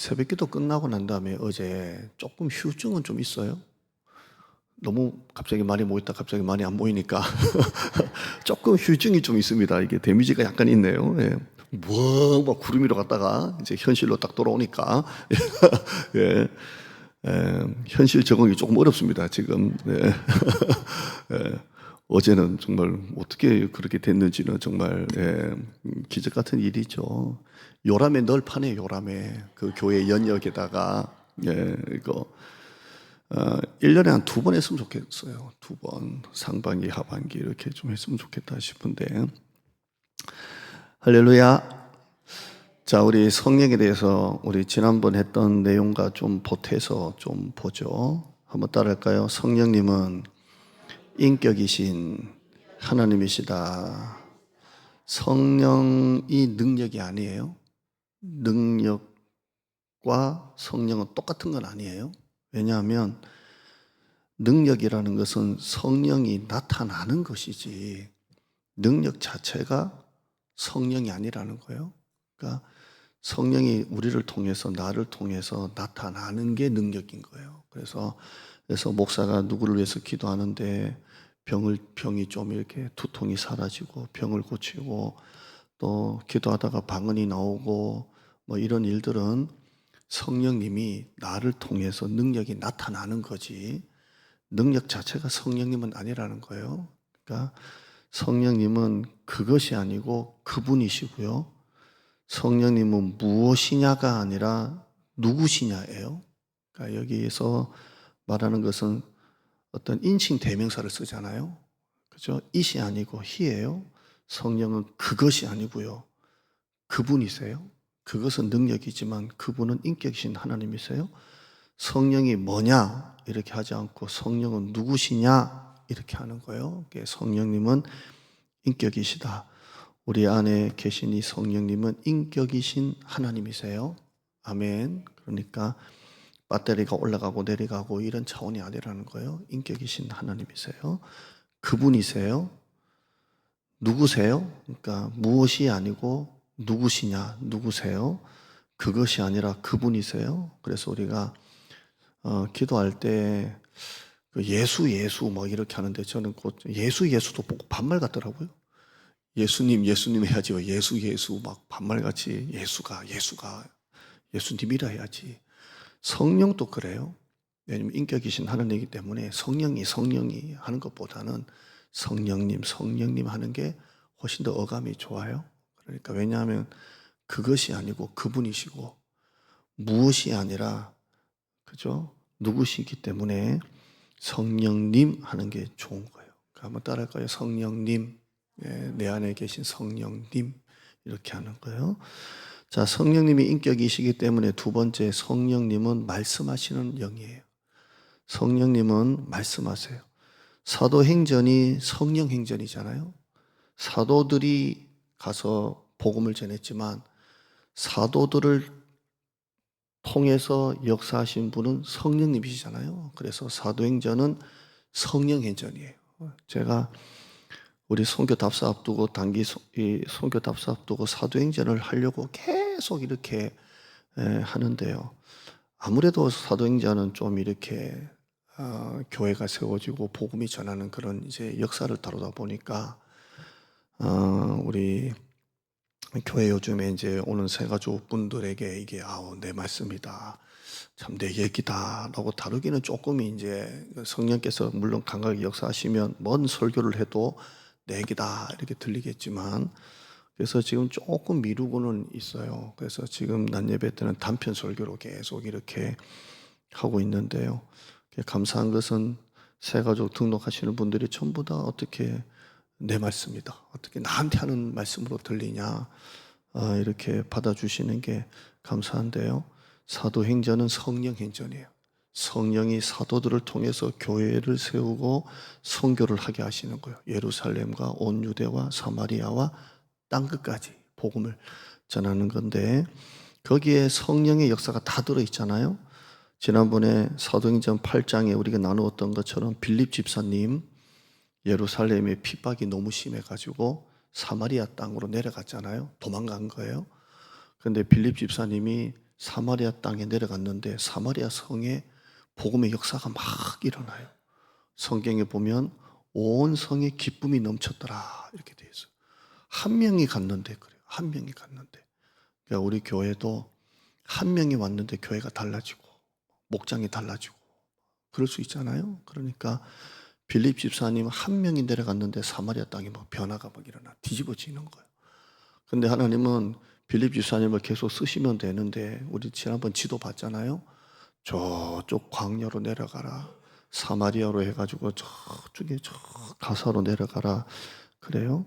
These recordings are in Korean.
새벽기도 끝나고 난 다음에 어제 조금 휴증은 좀 있어요. 너무 갑자기 많이 모였다 갑자기 많이 안 모이니까 조금 휴증이 좀 있습니다. 이게 데미지가 약간 있네요. 예. 뭐막 구름 위로 갔다가 이제 현실로 딱 돌아오니까 예. 예, 현실 적응이 조금 어렵습니다. 지금 예. 예. 어제는 정말 어떻게 그렇게 됐는지는 정말 예, 음, 기적 같은 일이죠. 요람에 널 파네 요람에 그 교회 연역에다가 예, 이거 어, 1년에 한 두 번 했으면 좋겠어요. 두 번. 상반기, 하반기 이렇게 좀 했으면 좋겠다 싶은데. 할렐루야. 자, 우리 성령에 대해서 우리 지난번 했던 내용과 좀 보태서 좀 보죠. 한번 따라할까요? 성령님은 인격이신 하나님이시다. 성령이 능력이 아니에요. 능력과 성령은 똑같은 건 아니에요. 왜냐하면 능력이라는 것은 성령이 나타나는 것이지 능력 자체가 성령이 아니라는 거예요. 그러니까 성령이 우리를 통해서 나를 통해서 나타나는 게 능력인 거예요. 그래서 그래서 목사가 누구를 위해서 기도하는데 병을 병이 좀 이렇게 두통이 사라지고 병을 고치고 또 기도하다가 방언이 나오고 뭐 이런 일들은 성령님이 나를 통해서 능력이 나타나는 거지 능력 자체가 성령님은 아니라는 거예요. 그러니까 성령님은 그것이 아니고 그분이시고요. 성령님은 무엇이냐가 아니라 누구시냐예요. 그러니까 여기에서 말하는 것은 어떤 인칭 대명사를 쓰잖아요. 그죠? 이시 아니고 히예요. 성령은 그것이 아니고요. 그분이세요. 그것은 능력이지만 그분은 인격이신 하나님이세요. 성령이 뭐냐 이렇게 하지 않고 성령은 누구시냐 이렇게 하는 거예요. 성령님은 인격이시다. 우리 안에 계신 이 성령님은 인격이신 하나님이세요. 아멘. 그러니까 배터리가 올라가고 내려가고 이런 차원이 아니라는 거예요. 인격이신 하나님이세요. 그분이세요. 누구세요? 그러니까 무엇이 아니고 누구시냐, 누구세요? 그것이 아니라 그분이세요. 그래서 우리가 어, 기도할 때그 예수 예수 뭐 이렇게 하는데 저는 곧 예수 예수도 보고 반말 같더라고요. 예수님 예수님 해야지 왜 예수 예수 막 반말 같이 예수가 예수가 예수님이라 해야지. 성령도 그래요. 왜냐면 인격이신 하나님이기 때문에 성령이 성령이 하는 것보다는 성령님 성령님 하는 게 훨씬 더 어감이 좋아요. 그러니까 왜냐하면 그것이 아니고 그분이시고 무엇이 아니라 그죠? 누구시기 때문에 성령님 하는 게 좋은 거예요. 그러니까 한번 따라할까요? 성령님, 예, 내 안에 계신 성령님 이렇게 하는 거예요. 자, 성령님이 인격이시기 때문에 두 번째 성령님은 말씀하시는 영이에요. 성령님은 말씀하세요. 사도행전이 성령행전이잖아요. 사도들이 가서 복음을 전했지만 사도들을 통해서 역사하신 분은 성령님이시잖아요. 그래서 사도행전은 성령행전이에요. 제가 우리 선교 답사 앞두고 단기 선교 답사 앞두고 사도행전을 하려고 계속 이렇게 에, 하는데요. 아무래도 사도행전은 좀 이렇게 어, 교회가 세워지고 복음이 전하는 그런 이제 역사를 다루다 보니까 어, 우리 교회 요즘에 이제 오는 새가족 분들에게 이게 아우 내 말씀이다. 참 내 얘기다라고 다루기는 조금 이제 성령께서 물론 감각이 역사하시면 먼 설교를 해도 내 얘기다 이렇게 들리겠지만 그래서 지금 조금 미루고는 있어요. 그래서 지금 난 예배 때는 단편 설교로 계속 이렇게 하고 있는데요. 감사한 것은 새가족 등록하시는 분들이 전부 다 어떻게 내 말씀이다. 어떻게 나한테 하는 말씀으로 들리냐. 아, 이렇게 받아주시는 게 감사한데요. 사도행전은 성령행전이에요. 성령이 사도들을 통해서 교회를 세우고 선교를 하게 하시는 거예요. 예루살렘과 온 유대와 사마리아와 땅 끝까지 복음을 전하는 건데 거기에 성령의 역사가 다 들어 있잖아요. 지난번에 사도행전 8장에 우리가 나누었던 것처럼 빌립 집사님 예루살렘의 핍박이 너무 심해가지고 사마리아 땅으로 내려갔잖아요. 도망간 거예요. 그런데 빌립 집사님이 사마리아 땅에 내려갔는데 사마리아 성에 복음의 역사가 막 일어나요. 성경에 보면 온 성에 기쁨이 넘쳤더라 이렇게 돼 있어요. 한 명이 갔는데 그래요. 한 명이 갔는데. 그러니까 우리 교회도 한 명이 왔는데 교회가 달라지고 목장이 달라지고 그럴 수 있잖아요. 그러니까 빌립 집사님 한 명이 내려갔는데 사마리아 땅에 막 변화가 막 일어나 뒤집어지는 거예요. 근데 하나님은 빌립 집사님을 계속 쓰시면 되는데 우리 지난번 지도 봤잖아요. 저쪽 광야로 내려가라. 사마리아로 해가지고 저쪽에 저 가사로 내려가라. 그래요.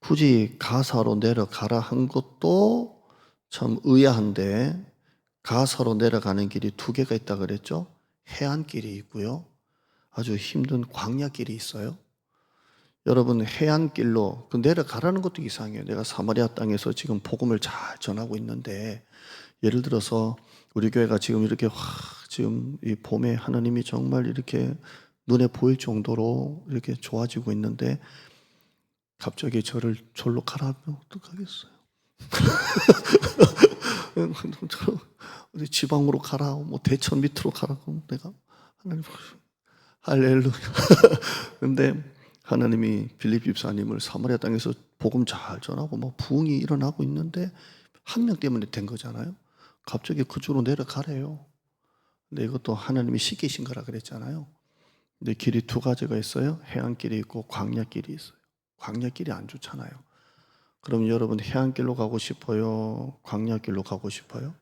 굳이 가사로 내려가라 한 것도 참 의아한데 가사로 내려가는 길이 두 개가 있다 그랬죠. 해안길이 있고요. 아주 힘든 광야길이 있어요. 여러분 해안길로 그 내려가라는 것도 이상해요. 내가 사마리아 땅에서 지금 복음을 잘 전하고 있는데 예를 들어서 우리 교회가 지금 이렇게 확 지금 이 봄에 하나님이 정말 이렇게 눈에 보일 정도로 이렇게 좋아지고 있는데 갑자기 저를 절로 가라면 어떡하겠어요? 저 어디 지방으로 가라, 뭐 대천 밑으로 가라고 내가 하나님 할렐루야. 근데 하나님이 빌립 집사님을 사마리아 땅에서 복음 잘 전하고 뭐 부흥이 일어나고 있는데 한 명 때문에 된 거잖아요. 갑자기 그쪽으로 내려가래요. 근데 이것도 하나님이 시키신 거라 그랬잖아요. 근데 길이 두 가지가 있어요. 해안길이 있고 광야길이 있어요. 광야길이 안 좋잖아요. 그럼 여러분 해안길로 가고 싶어요? 광야길로 가고 싶어요?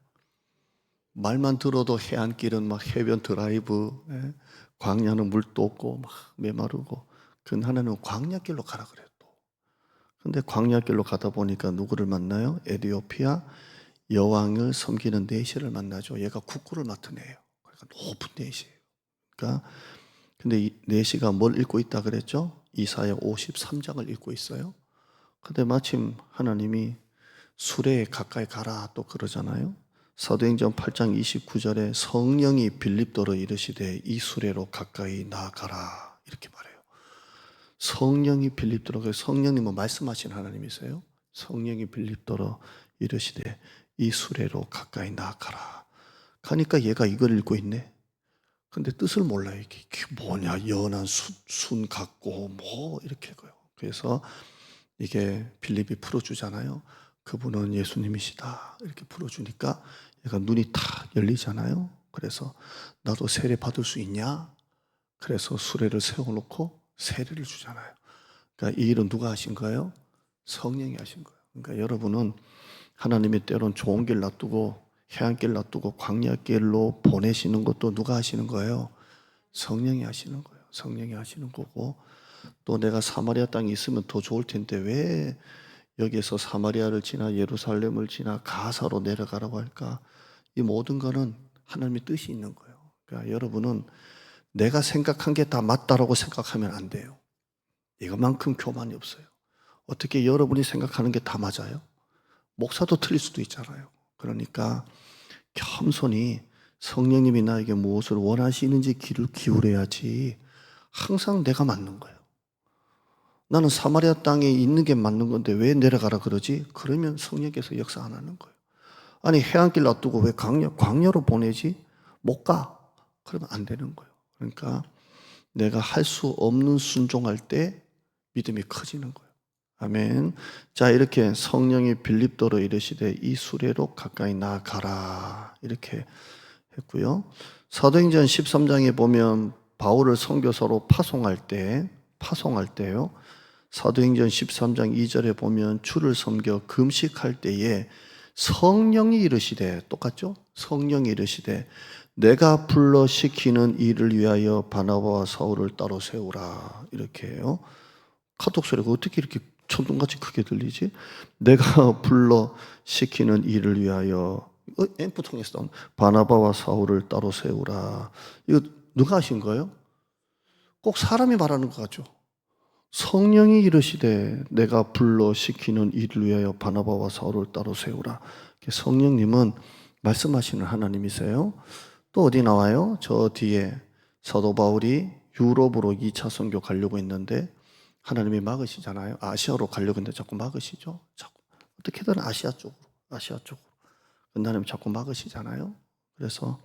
말만 들어도 해안길은 막 해변 드라이브, 예? 광야는 물도 없고 막 메마르고 그 하나님은 광야길로 가라 그래요. 또. 근데 광야길로 가다 보니까 누구를 만나요? 에디오피아 여왕을 섬기는 내시를 만나죠. 얘가 국구를 맡은 애예요. 그러니까 높은 내시예요. 그러니까 근데 이 내시가 뭘 읽고 있다 그랬죠? 이사야 53장을 읽고 있어요. 근데 마침 하나님이 수레에 가까이 가라 또 그러잖아요. 사도행전 8장 29절에 성령이 빌립도로 이르시되 이 수레로 가까이 나아가라 이렇게 말해요. 성령이 빌립도로 성령님은 말씀하신 하나님이세요. 성령이 빌립도로 이르시되 이 수레로 가까이 나아가라. 가니까 얘가 이걸 읽고 있네. 근데 뜻을 몰라요. 이게, 뭐냐 연한 순, 순 같고 뭐 이렇게 거요. 그래서 이게 빌립이 풀어주잖아요. 그분은 예수님이시다 이렇게 풀어주니까 얘가 눈이 탁 열리잖아요. 그래서 나도 세례 받을 수 있냐? 그래서 수레를 세워놓고 세례를 주잖아요. 그러니까 이 일은 누가 하신 거예요? 성령이 하신 거예요. 그러니까 여러분은 하나님이 때론 좋은 길 놔두고 해안길 놔두고 광야길로 보내시는 것도 누가 하시는 거예요? 성령이 하시는 거예요. 성령이 하시는 거고 또 내가 사마리아 땅에 있으면 더 좋을 텐데 왜 여기에서 사마리아를 지나 예루살렘을 지나 가사로 내려가라고 할까? 이 모든 거는 하나님의 뜻이 있는 거예요. 그러니까 여러분은 내가 생각한 게 다 맞다라고 생각하면 안 돼요. 이것만큼 교만이 없어요. 어떻게 여러분이 생각하는 게 다 맞아요? 목사도 틀릴 수도 있잖아요. 그러니까 겸손히 성령님이 나에게 무엇을 원하시는지 귀를 기울여야지 항상 내가 맞는 거예요. 나는 사마리아 땅에 있는 게 맞는 건데 왜 내려가라 그러지? 그러면 성령께서 역사 안 하는 거예요. 아니 해안길 놔두고 왜 광야, 광야로 보내지? 못 가. 그러면 안 되는 거예요. 그러니까 내가 할 수 없는 순종할 때 믿음이 커지는 거예요. 아멘. 자, 이렇게 성령이 빌립도로 이르시되 이 수레로 가까이 나가라. 이렇게 했고요. 사도행전 13장에 보면 바울을 선교사로 파송할 때 파송할 때요. 사도행전 13장 2절에 보면 주를 섬겨 금식할 때에 성령이 이르시되 똑같죠? 성령이 이르시되 내가 불러 시키는 일을 위하여 바나바와 사울을 따로 세우라 이렇게 해요. 카톡 소리가 어떻게 이렇게 천둥같이 크게 들리지? 내가 불러 시키는 일을 위하여 어, 앰프 통해서 바나바와 사울을 따로 세우라. 이거 누가 하신 거예요? 꼭 사람이 말하는 것 같죠? 성령이 이르시되 내가 불러 시키는 일을 위하여 바나바와 사울을 따로 세우라. 성령님은 말씀하시는 하나님이세요. 또 어디 나와요? 저 뒤에 사도 바울이 유럽으로 2차 선교 가려고 했는데 하나님이 막으시잖아요. 아시아로 가려고 했는데 자꾸 막으시죠. 자꾸 어떻게든 아시아 쪽으로, 아시아 쪽으로. 하나님 자꾸 막으시잖아요. 그래서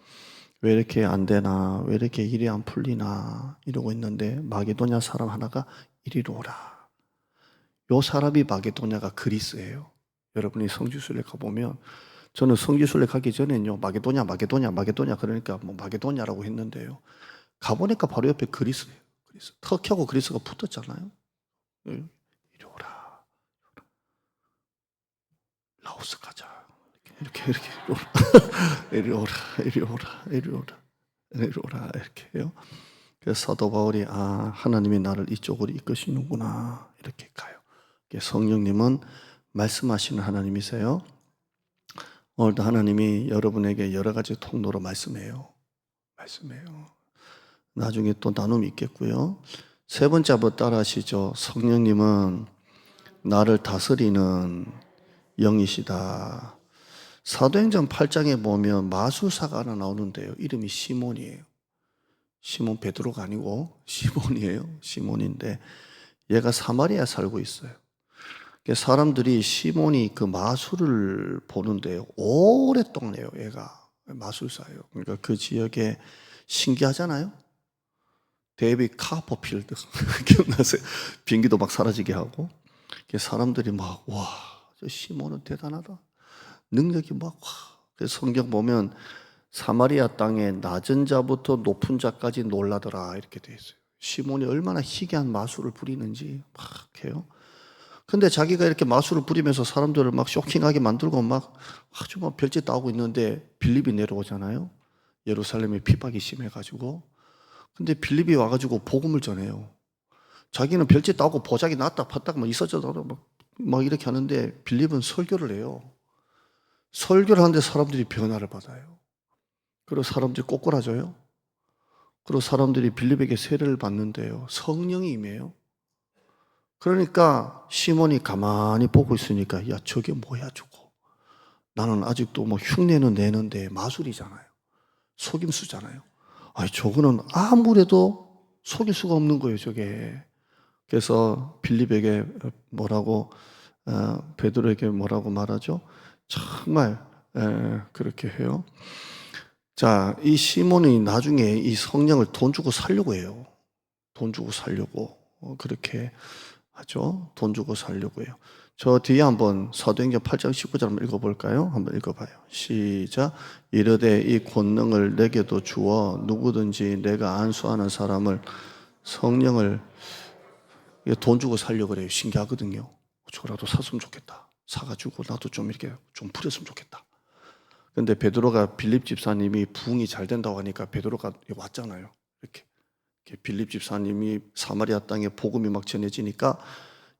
왜 이렇게 안 되나, 왜 이렇게 일이 안 풀리나 이러고 있는데 마게도냐 사람 하나가 이리로 오라. 요 사람이 마게도냐가 그리스예요. 여러분이 성지순례 가보면 저는 성지순례 가기 전에는요 마게도냐 마게도냐 마게도냐 그러니까 뭐 마게도냐라고 했는데요 가보니까 바로 옆에 그리스예요. 그리스 터키하고 그리스가 붙었잖아요. 예, 이리 오라. 라오스 가자. 이렇게 이렇게 이리 오라. 이리 오라. 이리 오라. 이리 오라. 이렇게 해요. 그래서 사도 바울이 아 하나님이 나를 이쪽으로 이끄시는구나 이렇게 가요. 성령님은 말씀하시는 하나님이세요. 오늘도 하나님이 여러분에게 여러 가지 통로로 말씀해요. 말씀해요. 나중에 또 나눔이 있겠고요. 세 번째 한번 따라하시죠. 성령님은 나를 다스리는 영이시다. 사도행전 8장에 보면 마술사가 하나 나오는데요. 이름이 시몬이에요. 시몬 베드로가 아니고 시몬이에요. 시몬인데 얘가 사마리아 살고 있어요. 사람들이 시몬이 그 마술을 보는데 오랫동안 해요. 얘가 마술사예요. 그러니까 그 지역에 신기하잖아요. 데이비 카퍼필드 기억나세요? 비행기도 막 사라지게 하고 사람들이 막 와, 저 시몬은 대단하다. 능력이 막 와. 성경 보면 사마리아 땅에 낮은 자부터 높은 자까지 놀라더라 이렇게 돼 있어요. 시몬이 얼마나 희귀한 마술을 부리는지 막 해요. 근데 자기가 이렇게 마술을 부리면서 사람들을 막 쇼킹하게 만들고 막 아주 막 별짓 따고 있는데 빌립이 내려오잖아요. 예루살렘에 핍박이 심해가지고. 근데 빌립이 와가지고 복음을 전해요. 자기는 별짓 따고 보자기 났다 팠다가 막 있어져도 막, 막 이렇게 하는데 빌립은 설교를 해요. 설교를 하는데 사람들이 변화를 받아요. 그리고 사람들이 꼬꾸라져요. 그리고 사람들이 빌립에게 세례를 받는데요. 성령이 임해요. 그러니까 시몬이 가만히 보고 있으니까 야 저게 뭐야 저거. 나는 아직도 뭐 흉내는 내는데 마술이잖아요. 속임수잖아요. 아니 저거는 아무래도 속일 수가 없는 거예요 저게. 그래서 빌립에게 뭐라고 어, 베드로에게 뭐라고 말하죠? 정말 에, 그렇게 해요. 자, 이 시몬이 나중에 이 성령을 돈 주고 살려고 해요. 돈 주고 살려고 어, 그렇게 하죠. 돈 주고 살려고 해요. 저 뒤에 한번 사도행전 8장 19절 한번 읽어볼까요? 한번 읽어봐요. 시작. 이르되 이 권능을 내게도 주어 누구든지 내가 안수하는 사람을 성령을 돈 주고 살려 그래요. 신기하거든요. 저라도 샀으면 좋겠다. 사가지고 나도 좀 이렇게 좀 부렸으면 좋겠다. 근데 베드로가 빌립 집사님이 부흥이 잘 된다고 하니까 베드로가 왔잖아요. 이렇게. 빌립 집사님이 사마리아 땅에 복음이 막 전해지니까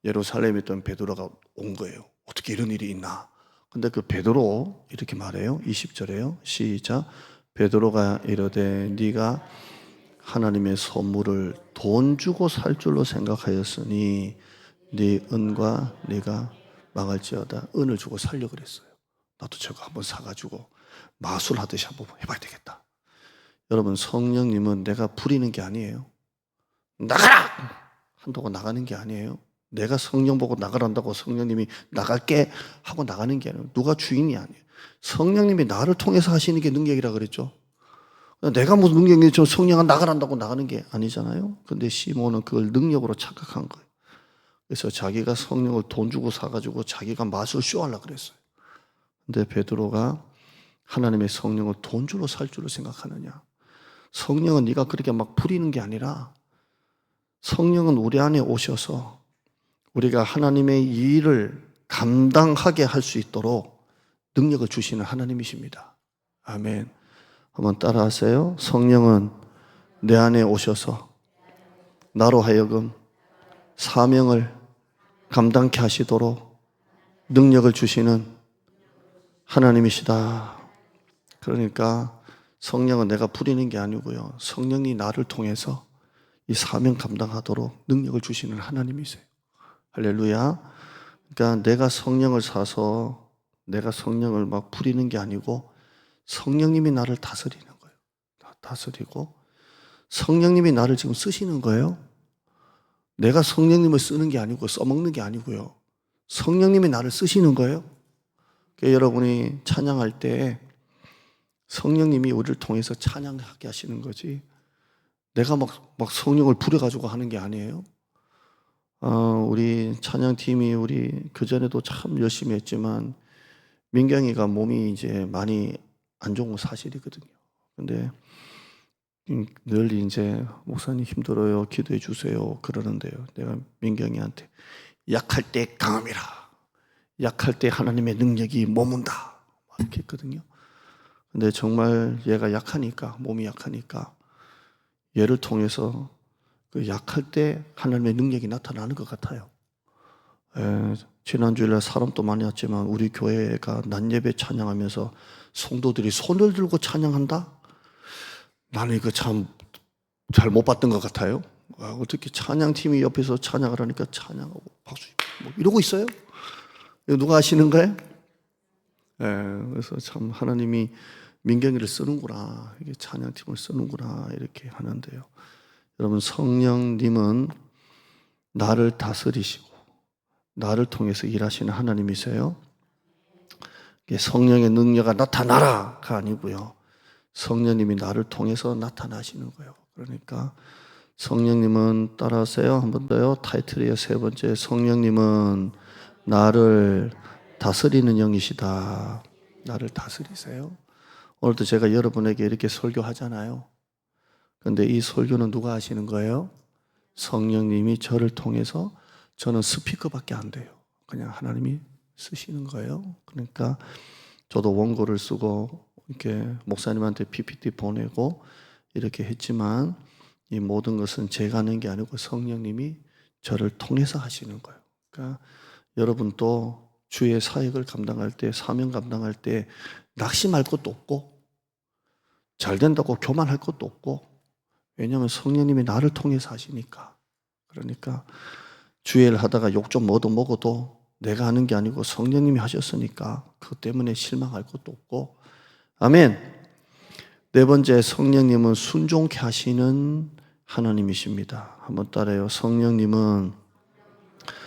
예루살렘에 있던 베드로가 온 거예요. 어떻게 이런 일이 있나? 근데 그 베드로 이렇게 말해요. 20절에요. 시작. 베드로가 이르되 네가 하나님의 선물을 돈 주고 살 줄로 생각하였으니 네 은과 네가 망할지어다. 은을 주고 살려 그랬어요. 나도 저거 한번 사가지고 마술하듯이 한번 해봐야 되겠다. 여러분 성령님은 내가 부리는 게 아니에요. 나가라! 한다고 나가는 게 아니에요. 내가 성령 보고 나가란다고 성령님이 나갈게 하고 나가는 게 아니에요. 누가 주인이 아니에요. 성령님이 나를 통해서 하시는 게 능력이라 그랬죠. 내가 무슨 능력이 저 성령은 나가란다고 나가는 게 아니잖아요. 근데 시몬은 그걸 능력으로 착각한 거예요. 그래서 자기가 성령을 돈 주고 사가지고 자기가 맛을 쇼하려 그랬어요. 근데 베드로가 하나님의 성령을 돈 주로 살 줄로 생각하느냐? 성령은 네가 그렇게 막 부리는 게 아니라 성령은 우리 안에 오셔서 우리가 하나님의 일을 감당하게 할 수 있도록 능력을 주시는 하나님이십니다. 아멘. 한번 따라하세요. 성령은 내 안에 오셔서 나로 하여금 사명을 감당케 하시도록 능력을 주시는 하나님이시다. 그러니까 성령은 내가 부리는 게 아니고요. 성령이 나를 통해서 이 사명 감당하도록 능력을 주시는 하나님이세요. 할렐루야. 그러니까 내가 성령을 사서 내가 성령을 막 부리는 게 아니고 성령님이 나를 다스리는 거예요. 다스리고 성령님이 나를 지금 쓰시는 거예요. 내가 성령님을 쓰는 게 아니고 써먹는 게 아니고요. 성령님이 나를 쓰시는 거예요. 그러니까 여러분이 찬양할 때 성령님이 우리를 통해서 찬양하게 하시는 거지. 내가 막, 막 성령을 부려가지고 하는 게 아니에요. 어, 우리 찬양팀이 우리 그전에도 참 열심히 했지만 민경이가 몸이 이제 많이 안 좋은 건 사실이거든요. 근데 음, 늘 이제 목사님 힘들어요. 기도해 주세요. 그러는데요. 내가 민경이한테 약할 때 강함이라. 약할 때 하나님의 능력이 머문다. 막 이렇게 했거든요. 근데 정말 얘가 약하니까 몸이 약하니까 얘를 통해서 그 약할 때 하나님의 능력이 나타나는 것 같아요. 에, 지난주일날 사람도 많이 왔지만 우리 교회가 낮 예배 찬양하면서 성도들이 손을 들고 찬양한다? 나는 이거 참 잘 못 봤던 것 같아요. 아, 어떻게 찬양팀이 옆에서 찬양을 하니까 찬양하고 박수 뭐 이러고 있어요? 누가 아시는 거예요? 예, 그래서 참 하나님이 민경이를 쓰는구나. 이게 찬양팀을 쓰는구나. 이렇게 하는데요. 여러분, 성령님은 나를 다스리시고, 나를 통해서 일하시는 하나님이세요. 성령의 능력가 나타나라가 아니고요. 성령님이 나를 통해서 나타나시는 거예요. 그러니까 성령님은 따라하세요. 한번 더요. 타이틀이에요. 세 번째. 성령님은 나를 다스리는 영이시다. 나를 다스리세요. 오늘도 제가 여러분에게 이렇게 설교하잖아요. 근데 이 설교는 누가 하시는 거예요? 성령님이 저를 통해서 저는 스피커밖에 안 돼요. 그냥 하나님이 쓰시는 거예요. 그러니까 저도 원고를 쓰고 이렇게 목사님한테 PPT 보내고 이렇게 했지만 이 모든 것은 제가 하는 게 아니고 성령님이 저를 통해서 하시는 거예요. 그러니까 여러분도 주의 사역을 감당할 때 사명 감당할 때 낙심할 것도 없고 잘 된다고 교만할 것도 없고 왜냐하면 성령님이 나를 통해서 하시니까 그러니까 주의를 하다가 욕 좀 얻어 먹어도 내가 하는 게 아니고 성령님이 하셨으니까 그것 때문에 실망할 것도 없고 아멘. 네 번째 성령님은 순종케 하시는 하나님이십니다. 한번 따라요. 성령님은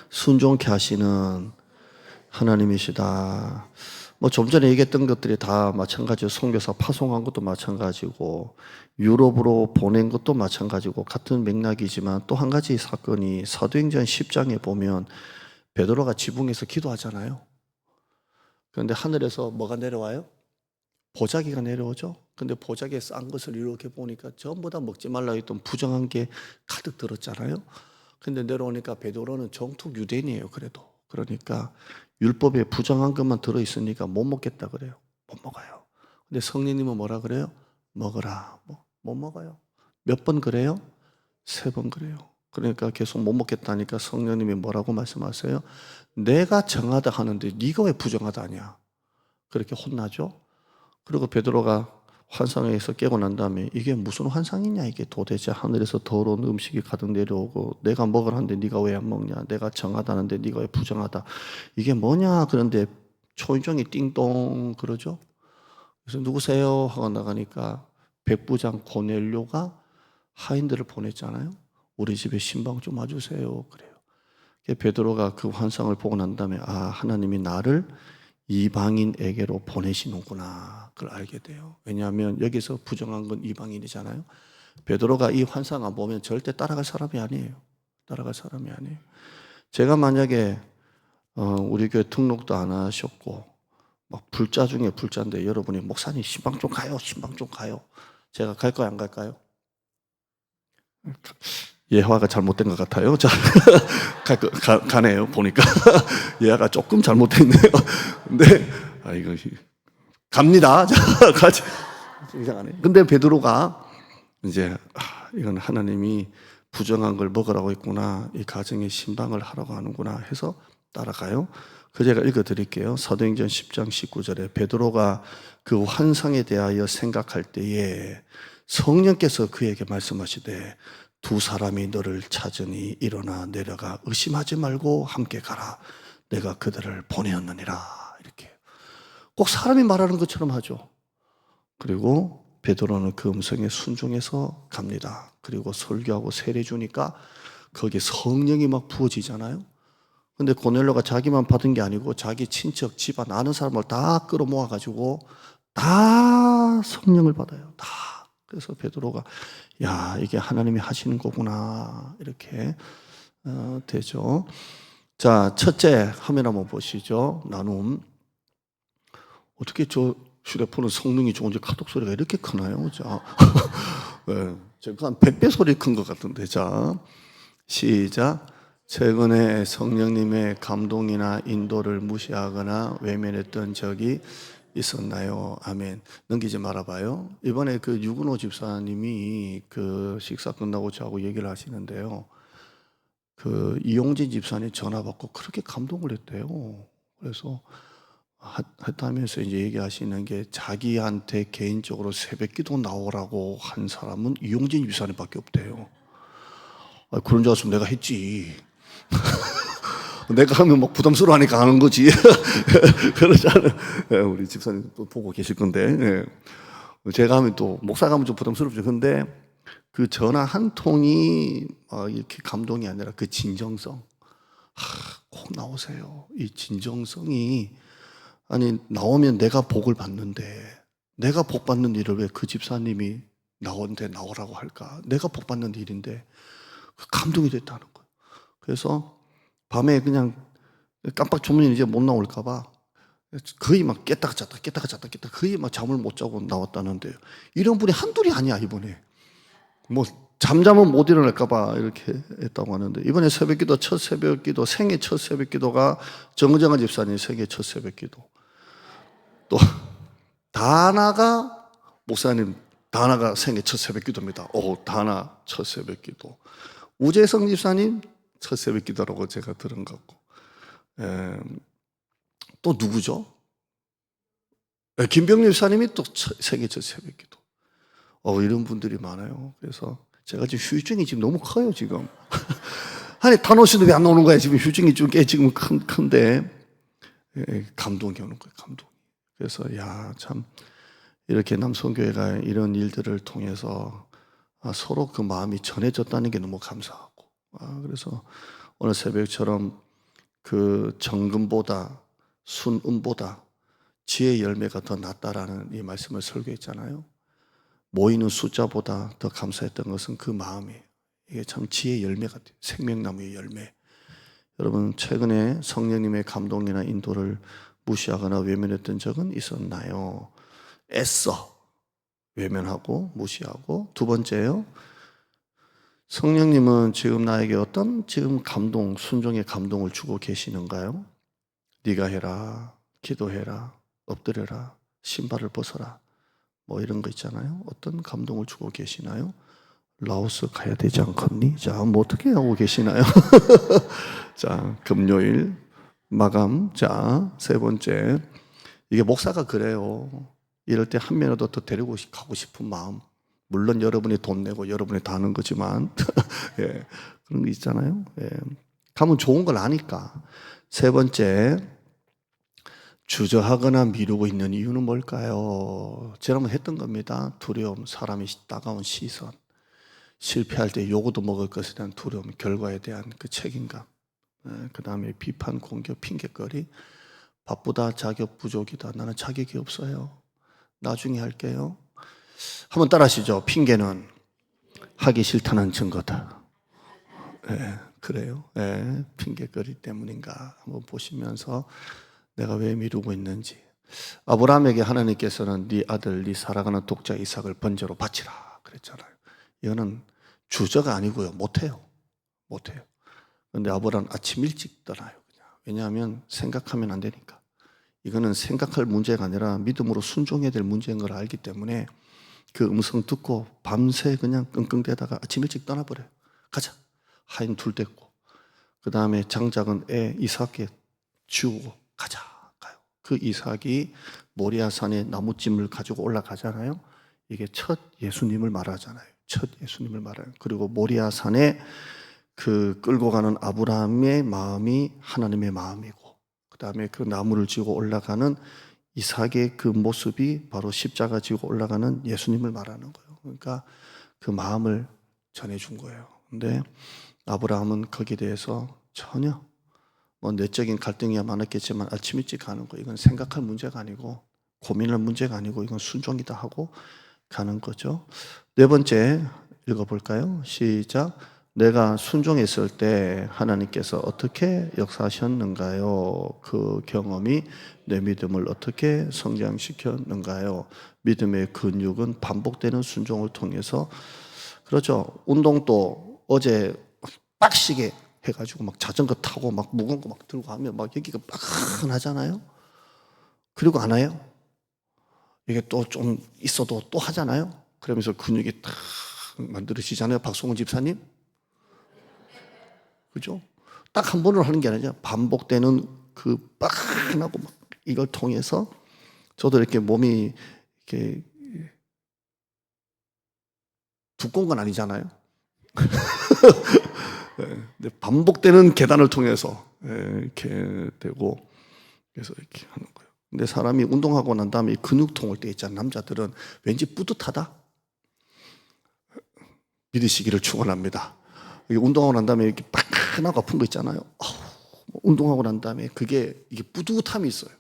순종케 하시는 하나님이시다. 뭐 좀 전에 얘기했던 것들이 다 마찬가지로 선교사 파송한 것도 마찬가지고 유럽으로 보낸 것도 마찬가지고 같은 맥락이지만 또 한 가지 사건이 사도행전 10장에 보면 베드로가 지붕에서 기도하잖아요. 그런데 하늘에서 뭐가 내려와요? 보자기가 내려오죠. 근데 보자기에 싼 것을 이렇게 보니까 전부 다 먹지 말라 했던 부정한 게 가득 들었잖아요. 근데 내려오니까 베드로는 정통 유대인이에요. 그래도 그러니까 율법에 부정한 것만 들어 있으니까 못 먹겠다 그래요. 못 먹어요. 근데 성령님은 뭐라 그래요? 먹어라. 뭐, 못 먹어요. 몇 번 그래요? 세 번 그래요. 그러니까 계속 못 먹겠다니까 성령님이 뭐라고 말씀하세요? 내가 정하다 하는데 네가 왜 부정하다 하냐? 그렇게 혼나죠. 그리고 베드로가 환상에서 깨고 난 다음에 이게 무슨 환상이냐? 이게 도대체 하늘에서 더러운 음식이 가득 내려오고 내가 먹으라는데 네가 왜 안 먹냐? 내가 정하다는데 네가 왜 부정하다? 이게 뭐냐? 그런데 초인종이 띵동 그러죠. 그래서 누구세요? 하고 나가니까 백부장 고넬료가 하인들을 보냈잖아요. 우리 집에 신방 좀 와주세요. 그래요. 베드로가 그 환상을 보고 난 다음에 아 하나님이 나를 이방인에게로 보내시는구나. 그걸 알게 돼요. 왜냐하면 여기서 부정한 건 이방인이잖아요. 베드로가 이 환상 안 보면 절대 따라갈 사람이 아니에요. 따라갈 사람이 아니에요. 제가 만약에 어, 우리 교회 등록도 안 하셨고 막 불자 중에 불자인데 여러분이 목사님 신방 좀 가요. 신방 좀 가요. 제가 갈까요? 안 갈까요? 예화가 잘못된 것 같아요. 자, 가, 가, 가 네요. 보니까 예화가 조금 잘못됐네요. 근데 아 이거 갑니다. 자, 가지. 이상하네. 근데 베드로가 이제 아, 이건 하나님이 부정한 걸 먹으라고 했구나. 이 가정에 신방을 하라고 하는구나 해서 따라가요. 그 제가 읽어 드릴게요. 사도행전 10장 19절에 베드로가 그 환상에 대하여 생각할 때에 성령께서 그에게 말씀하시되 두 사람이 너를 찾으니 일어나 내려가 의심하지 말고 함께 가라. 내가 그들을 보내었느니라. 이렇게. 꼭 사람이 말하는 것처럼 하죠. 그리고 베드로는 그 음성에 순종해서 갑니다. 그리고 설교하고 세례 주니까 거기에 성령이 막 부어지잖아요. 근데 고넬료가 자기만 받은 게 아니고 자기 친척, 집안 아는 사람을 다 끌어모아 가지고 다 성령을 받아요. 다. 그래서 베드로가 야 이게 하나님이 하시는 거구나 이렇게 어, 되죠. 자 첫째 화면 한번 보시죠. 나눔. 어떻게 저 휴대폰은 성능이 좋은지 카톡 소리가 이렇게 크나요? 자, 네, 제가 한 100배 소리 큰 것 같은데 자 시작. 최근에 성령님의 감동이나 인도를 무시하거나 외면했던 적이 있었나요? 아멘. 넘기지 말아봐요. 이번에 그 유근호 집사님이 그 식사 끝나고 저하고 얘기를 하시는데요. 그 이용진 집사님 전화 받고 그렇게 감동을 했대요. 그래서 하- 했다면서 이제 얘기하시는 게 자기한테 개인적으로 새벽 기도 나오라고 한 사람은 이용진 집사님밖에 없대요. 아, 그런 줄 알았으면 내가 했지. 내가 하면 막 부담스러워하니까 하는 거지. 그러잖아요. 예, 우리 집사님 또 보고 계실 건데. 예. 제가 하면 또 목사가 하면 좀 부담스럽죠. 근데 그 전화 한 통이 어, 이렇게 감동이 아니라 그 진정성. 하, 꼭 나오세요. 이 진정성이 아니 나오면 내가 복을 받는데 내가 복 받는 일을 왜 그 집사님이 나온데 나오라고 할까? 내가 복 받는 일인데 그 감동이 됐다는 거예요. 그래서 밤에 그냥 깜빡 주무니 이제 못 나올까봐 거의 막 깼다가 잤다 깼다가 잤다 깼다 거의 막 잠을 못 자고 나왔다는데요. 이런 분이 한둘이 아니야 이번에. 뭐 잠자면 못 일어날까봐 이렇게 했다고 하는데 이번에 새벽기도 첫 새벽기도 생애 첫 새벽기도가 정정한 집사님 생애 첫 새벽기도 또 다나가 목사님 다나가 생애 첫 새벽기도입니다. 오 다나 첫 새벽기도 우재성 집사님 첫 새벽 기도라고 제가 들은 것 같고 에, 또 누구죠? 에, 김병렬 집사님이 또 첫- 생애 첫 새벽 기도 어, 이런 분들이 많아요. 그래서 제가 지금 휴증이 지금 너무 커요, 지금. 아니, 단오씨는 왜안 나오는 거야? 지금 휴증이 좀 꽤 지금 큰, 큰데. 예, 감동이 오는 거예요, 감동. 그래서, 야, 참, 이렇게 남성교회가 이런 일들을 통해서 아, 서로 그 마음이 전해졌다는 게 너무 감사하고. 아, 그래서 오늘 새벽처럼 그 정금보다 순음보다 지혜 열매가 더 낫다라는 이 말씀을 설교했잖아요. 모이는 숫자보다 더 감사했던 것은 그 마음이에요. 이게 참 지혜의 열매 같아요. 생명나무의 열매. 여러분 최근에 성령님의 감동이나 인도를 무시하거나 외면했던 적은 있었나요? 애써 외면하고 무시하고 두 번째요. 성령님은 지금 나에게 어떤 지금 감동, 순종의 감동을 주고 계시는가요? 네가 해라, 기도해라, 엎드려라, 신발을 벗어라. 뭐 이런 거 있잖아요. 어떤 감동을 주고 계시나요? 라오스 가야 되지 않겠니? 자, 뭐 어떻게 하고 계시나요? 자, 금요일 마감. 자, 세 번째. 이게 목사가 그래요. 이럴 때 한 명이라도 더 데리고 가고 싶은 마음. 물론 여러분이 돈 내고 여러분이 다 하는 거지만, 예, 그런 거 있잖아요. 예. 가면 좋은 걸 아니까. 세 번째, 주저하거나 미루고 있는 이유는 뭘까요? 지난번 했던 겁니다. 두려움, 사람이 따가운 시선, 실패할 때 요거도 먹을 것에 대한 두려움, 결과에 대한 그 책임감, 그 다음에 비판, 공격, 핑계거리, 바쁘다, 자격 부족이다, 나는 자격이 없어요. 나중에 할게요. 한번 따라 하시죠. 핑계는 하기 싫다는 증거다. 예, 그래요. 예, 핑계거리 때문인가 한번 보시면서 내가 왜 미루고 있는지. 아브라함에게 하나님께서는 네 아들, 네 사랑하는 독자 이삭을 번제로 바치라 그랬잖아요. 이거는 주저가 아니고요. 못해요. 못해요. 근데 아브라함 아침 일찍 떠나요. 그냥. 왜냐하면 생각하면 안 되니까. 이거는 생각할 문제가 아니라 믿음으로 순종해야 될 문제인 걸 알기 때문에 그 음성 듣고 밤새 그냥 끙끙대다가 아침 일찍 떠나버려요. 가자. 하인 둘 됐고. 그 다음에 장작은 애 이삭에 지우고 가자 가요. 그 이삭이 모리아산에 나무찜을 가지고 올라가잖아요. 이게 첫 예수님을 말하잖아요. 첫 예수님을 말해요. 그리고 모리아산에 그 끌고 가는 아브라함의 마음이 하나님의 마음이고, 그 다음에 그 나무를 지고 올라가는 이삭의 그 모습이 바로 십자가 지고 올라가는 예수님을 말하는 거예요. 그러니까 그 마음을 전해준 거예요. 근데 아브라함은 거기에 대해서 전혀 뭐 내적인 갈등이야 많았겠지만 아침 일찍 가는 거 이건 생각할 문제가 아니고 고민할 문제가 아니고 이건 순종이다 하고 가는 거죠. 네 번째 읽어볼까요? 시작. 내가 순종했을 때 하나님께서 어떻게 역사하셨는가요? 그 경험이 내 믿음을 어떻게 성장시켰는가요? 믿음의 근육은 반복되는 순종을 통해서 그렇죠. 운동도 어제 빡시게 해가지고 막 자전거 타고 막 무거운 거 막 들고 하면 막 여기가 빡하잖아요. 그리고 안 해요. 이게 또 좀 있어도 또 하잖아요. 그러면서 근육이 탁 만들어지잖아요. 박송훈 집사님. 그죠? 딱 한 번으로 하는 게 아니라 반복되는 그 빡하고 막 이걸 통해서 저도 이렇게 몸이 이렇게 두꺼운 건 아니잖아요. 예, 반복되는 계단을 통해서 예, 이렇게 되고 그래서 이렇게 하는 거예요. 근데 사람이 운동하고 난 다음에 근육통 올때 있잖아요. 남자들은 왠지 뿌듯하다. 믿으시기를 축원합니다. 운동하고 난 다음에 이렇게 빡하고 아픈 거 있잖아요. 아우, 운동하고 난 다음에 그게 이게 뿌듯함이 있어요.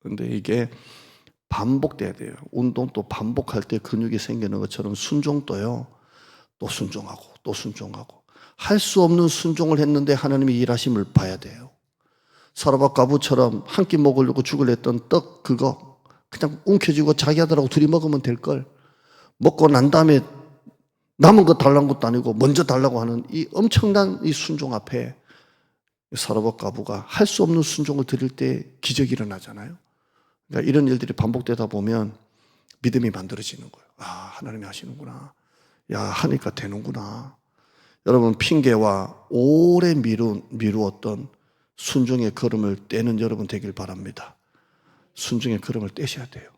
근데 이게 반복돼야 돼요. 운동 또 반복할 때 근육이 생기는 것처럼 순종도요. 또 순종하고 또 순종하고 할 수 없는 순종을 했는데 하나님이 일하심을 봐야 돼요. 사라밥 가부처럼 한 끼 먹으려고 죽을 했던 떡 그거 그냥 움켜쥐고 자기 아들하고 둘이 먹으면 될 걸 먹고 난 다음에 남은 거 달라는 것도 아니고 먼저 달라고 하는 이 엄청난 이 순종 앞에 사라밥 가부가 할 수 없는 순종을 드릴 때 기적이 일어나잖아요. 그러니까 이런 일들이 반복되다 보면 믿음이 만들어지는 거예요. 아, 하나님이 하시는구나. 야, 하니까 되는구나. 여러분, 핑계와 오래 미루, 미루었던 순종의 걸음을 떼는 여러분 되길 바랍니다. 순종의 걸음을 떼셔야 돼요.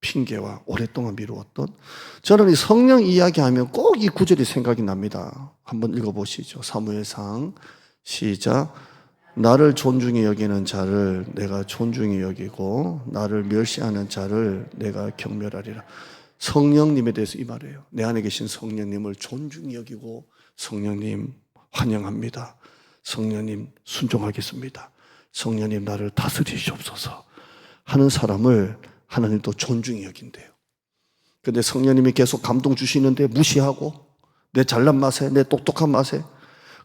핑계와 오랫동안 미루었던. 저는 이 성령 이야기하면 꼭 이 구절이 생각이 납니다. 한번 읽어보시죠. 사무엘상 시작. 나를 존중히 여기는 자를 내가 존중히 여기고 나를 멸시하는 자를 내가 경멸하리라. 성령님에 대해서 이 말이에요. 내 안에 계신 성령님을 존중히 여기고 성령님 환영합니다. 성령님 순종하겠습니다. 성령님 나를 다스리시옵소서 하는 사람을 하나님도 존중히 여긴대요. 근데 성령님이 계속 감동 주시는데 무시하고 내 잘난 맛에 내 똑똑한 맛에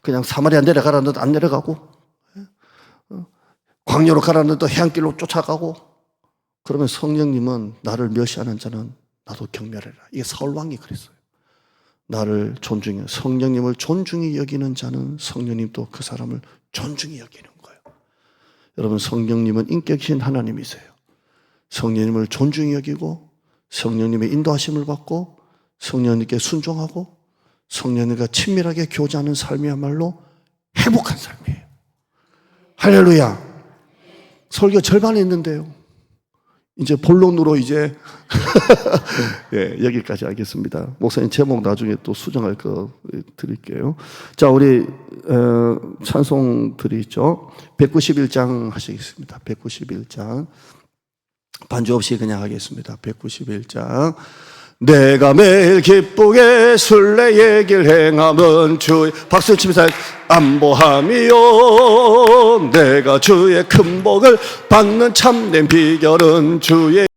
그냥 사마리아 내려가라는데 안 내려가고 광야로 가라는데 해안길로 쫓아가고 그러면 성령님은 나를 멸시하는 자는 나도 경멸해라. 이게 사울왕이 그랬어요. 나를 존중해 성령님을 존중히 여기는 자는 성령님도 그 사람을 존중히 여기는 거예요. 여러분 성령님은 인격이신 하나님이세요. 성령님을 존중히 여기고 성령님의 인도하심을 받고 성령님께 순종하고 성령님과 친밀하게 교제하는 삶이야말로 행복한 삶이에요. 할렐루야. 설교 절반 했는데요. 이제 본론으로 이제 예, 여기까지 하겠습니다. 목사님 제목 나중에 또 수정할 거 드릴게요. 자, 우리 어, 찬송 드리죠. 191장 하시겠습니다. 191장 반주 없이 그냥 하겠습니다. 191장. 내가 매일 기쁘게 순례 얘기를 행함은 주의 박수 치면서 안보함이요. 내가 주의 큰 복을 받는 참된 비결은 주의